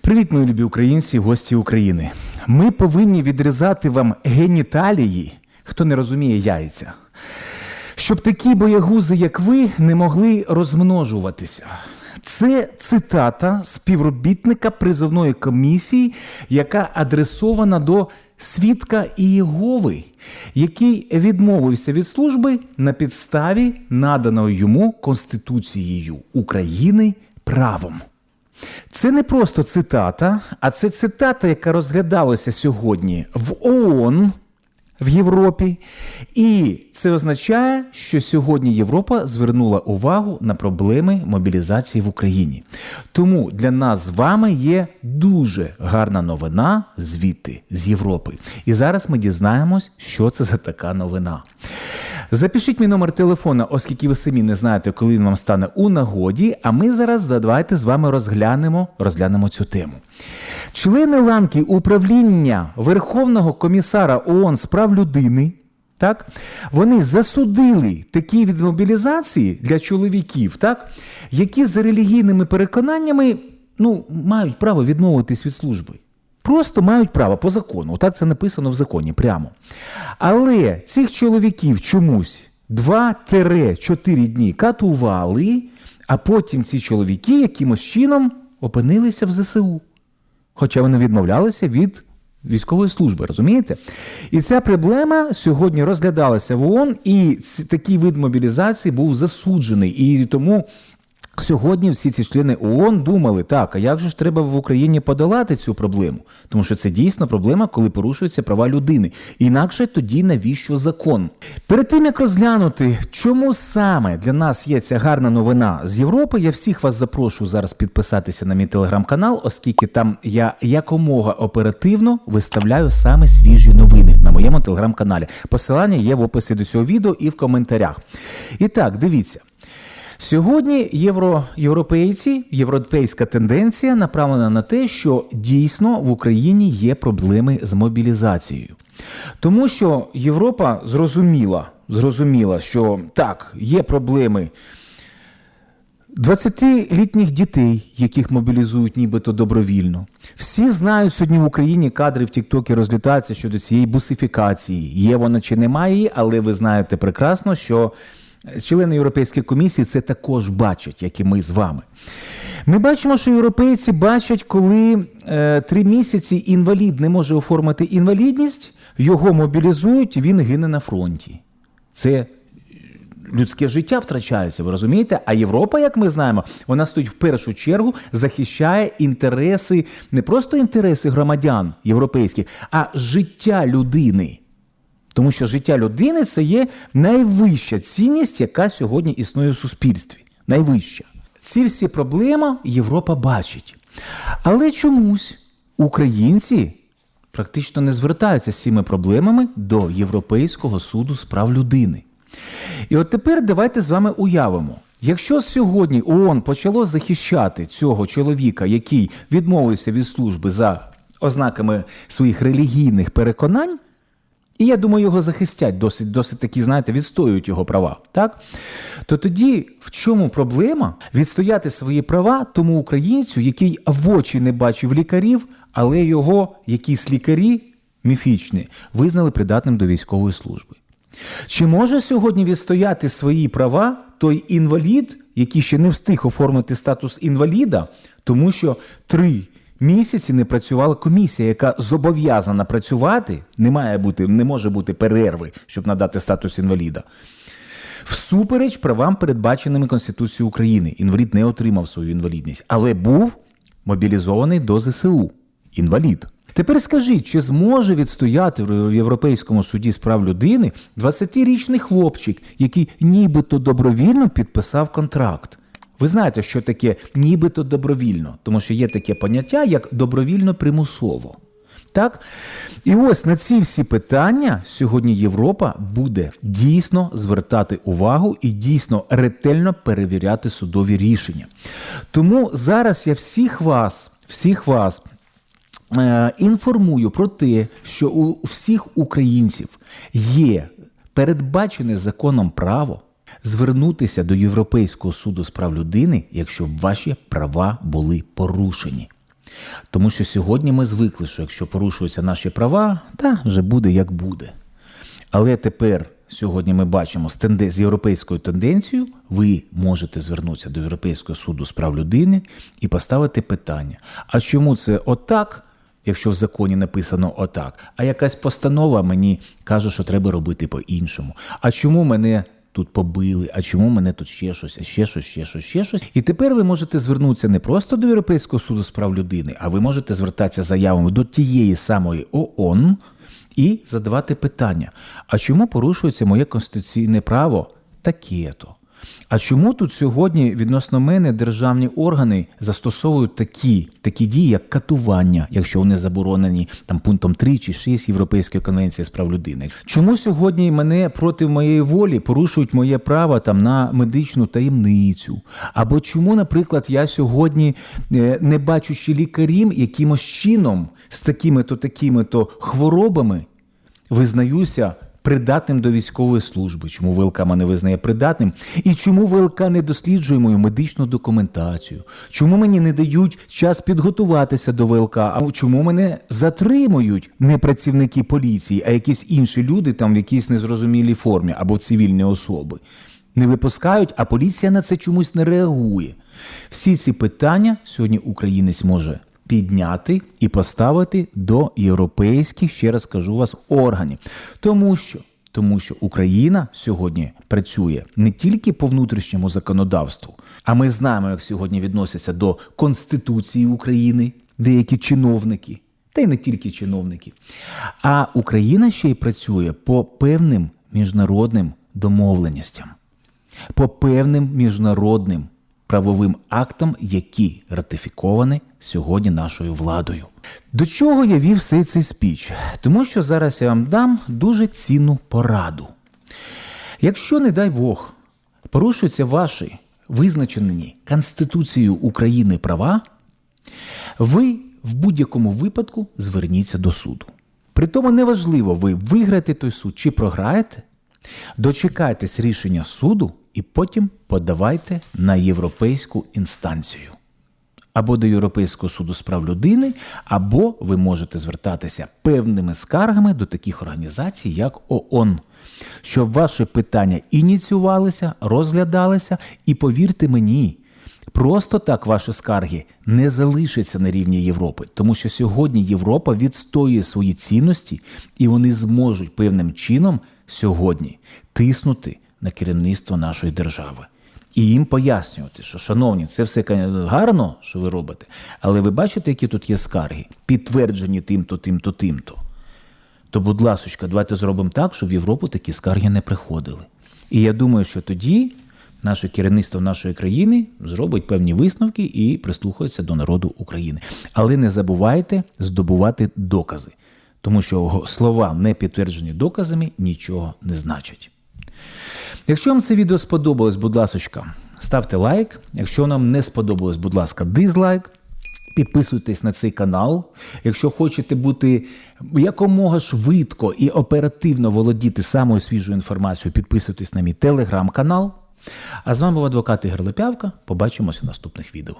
Привіт, мої любі українці, гості України. Ми повинні відрізати вам геніталії, хто не розуміє яйця, щоб такі боягузи, як ви, не могли розмножуватися. Це цитата співробітника призовної комісії, яка адресована до свідка Ієгови, який відмовився від служби на підставі наданого йому Конституцією України правом. Це не просто цитата, а це цитата, яка розглядалася сьогодні в ООН в Європі. І це означає, що сьогодні Європа звернула увагу на проблеми мобілізації в Україні. Тому для нас з вами є дуже гарна новина звідти, з Європи. І зараз ми дізнаємось, що це за така новина. Запишіть мій номер телефона, оскільки ви самі не знаєте, коли він вам стане у нагоді. А ми зараз давайте з вами розглянемо, розглянемо цю тему. Члени ланки управління Верховного комісара ООН з прав людини. Так, вони засудили такі від мобілізації для чоловіків, так, які за релігійними переконаннями ну, мають право відмовитись від служби. Просто мають право по закону. Так це написано в законі прямо. Але цих чоловіків чомусь 2-4 дні катували, а потім ці чоловіки якимось чином опинилися в ЗСУ. Хоча вони відмовлялися від військової служби, розумієте? І ця проблема сьогодні розглядалася в ООН, і такий вид мобілізації був засуджений. І тому Сьогодні всі ці члени ООН думали, так, а як же ж треба в Україні подолати цю проблему? Тому що це дійсно проблема, коли порушуються права людини. Інакше тоді навіщо закон? Перед тим як розглянути, чому саме для нас є ця гарна новина з Європи, я всіх вас запрошую зараз підписатися на мій телеграм-канал, оскільки там я якомога оперативно виставляю саме свіжі новини на моєму телеграм-каналі. Посилання є в описі до цього відео і в коментарях. І так, дивіться. Сьогодні євро, європейці, європейська тенденція направлена на те, що дійсно в Україні є проблеми з мобілізацією. Тому що Європа зрозуміла, зрозуміла, що так, є проблеми 20-літніх дітей, яких мобілізують нібито добровільно. Всі знають сьогодні в Україні кадри в Тіктокі розлітаються щодо цієї бусифікації. Є вона чи немає її, але ви знаєте прекрасно, що члени Європейської комісії це також бачать, як і ми з вами. Ми бачимо, що європейці бачать, коли е, три місяці інвалід не може оформити інвалідність, його мобілізують, він гине на фронті. Це людське життя втрачається, ви розумієте? А Європа, як ми знаємо, вона стоїть в першу чергу, захищає інтереси, не просто інтереси громадян європейських, а життя людини. Тому що життя людини це є найвища цінність, яка сьогодні існує в суспільстві. Найвища. Ці всі проблеми Європа бачить. Але чомусь українці практично не звертаються з цими проблемами до Європейського суду з прав людини. І от тепер давайте з вами уявимо. Якщо сьогодні ООН почало захищати цього чоловіка, який відмовився від служби за ознаками своїх релігійних переконань, і я думаю, його захистять досить, досить такі, знаєте, відстоюють його права. Так? То тоді в чому проблема відстояти свої права тому українцю, який в очі не бачив лікарів, але його якісь лікарі міфічні визнали придатним до військової служби? Чи може сьогодні відстояти свої права той інвалід, який ще не встиг оформити статус інваліда, тому що три місяці не працювала комісія, яка зобов'язана працювати, не має бути, не може бути перерви, щоб надати статус інваліда. Всупереч правам, передбаченими Конституцією України, інвалід не отримав свою інвалідність, але був мобілізований до ЗСУ. Інвалід. Тепер скажіть, чи зможе відстояти в Європейському суді з прав людини 20-річний хлопчик, який нібито добровільно підписав контракт? Ви знаєте, що таке нібито добровільно, тому що є таке поняття, як добровільно примусово. Так? І ось на ці всі питання сьогодні Європа буде дійсно звертати увагу і дійсно ретельно перевіряти судові рішення. Тому зараз я всіх вас, всіх вас е, інформую про те, що у всіх українців є передбачене законом право звернутися до Європейського суду з прав людини, якщо ваші права були порушені. Тому що сьогодні ми звикли, що якщо порушуються наші права, та вже буде як буде. Але тепер сьогодні ми бачимо з, європейською тенденцією, ви можете звернутися до Європейського суду з прав людини і поставити питання: а чому це отак, якщо в законі написано отак, а якась постанова мені каже, що треба робити по-іншому? А чому мене тут побили, а чому мене тут ще щось, а ще щось, ще щось, ще щось. І тепер ви можете звернутися не просто до Європейського суду з прав людини, а ви можете звертатися заявами до тієї самої ООН і задавати питання: а чому порушується моє конституційне право таке-то? А чому тут сьогодні відносно мене державні органи застосовують такі, такі дії, як катування, якщо вони заборонені там пунктом 3 чи 6 Європейської конвенції з прав людини? Чому сьогодні мене проти моєї волі порушують моє право там на медичну таємницю? Або чому, наприклад, я сьогодні, е, не бачучи лікарів, якимось чином з такими-то такими-то хворобами визнаюся придатним до військової служби, чому ВЛК мене визнає придатним, і чому ВЛК не досліджує мою медичну документацію, чому мені не дають час підготуватися до ВЛК, а чому мене затримують не працівники поліції, а якісь інші люди там в якійсь незрозумілій формі або цивільні особи. Не випускають, а поліція на це чомусь не реагує. Всі ці питання сьогодні українець може підняти і поставити до європейських, ще раз кажу вас, органів. Тому що, тому що Україна сьогодні працює не тільки по внутрішньому законодавству, а ми знаємо, як сьогодні відносяться до Конституції України деякі чиновники, та й не тільки чиновники. А Україна ще й працює по певним міжнародним домовленостям, по певним міжнародним правовим актам, які ратифіковані сьогодні нашою владою. До чого я вів всей цей спіч? Тому що зараз я вам дам дуже цінну пораду. Якщо, не дай Бог, порушуються ваші визначені Конституцією України права, ви в будь-якому випадку зверніться до суду. Притому неважливо, ви виграєте той суд чи програєте, дочекайтесь рішення суду і потім подавайте на європейську інстанцію. Або до Європейського суду з прав людини, або ви можете звертатися певними скаргами до таких організацій, як ООН, щоб ваші питання ініціювалися, розглядалися, і повірте мені, просто так ваші скарги не залишаться на рівні Європи, тому що сьогодні Європа відстоює свої цінності, і вони зможуть певним чином сьогодні тиснути на керівництво нашої держави. І їм пояснювати, що, шановні, це все гарно, що ви робите, але ви бачите, які тут є скарги, підтверджені тим-то, тим-то, тим-то. То, будь ласочка, давайте зробимо так, щоб в Європу такі скарги не приходили. І я думаю, що тоді наше керівництво нашої країни зробить певні висновки і прислухається до народу України. Але не забувайте здобувати докази, тому що слова, не підтверджені доказами, нічого не значать. Якщо вам це відео сподобалось, будь ласка, ставте лайк. Якщо нам не сподобалось, будь ласка, дизлайк. Підписуйтесь на цей канал. Якщо хочете бути якомога швидко і оперативно володіти самою свіжою інформацією, підписуйтесь на мій телеграм-канал. А з вами був адвокат Ігор Лепявка. Побачимося в наступних відео.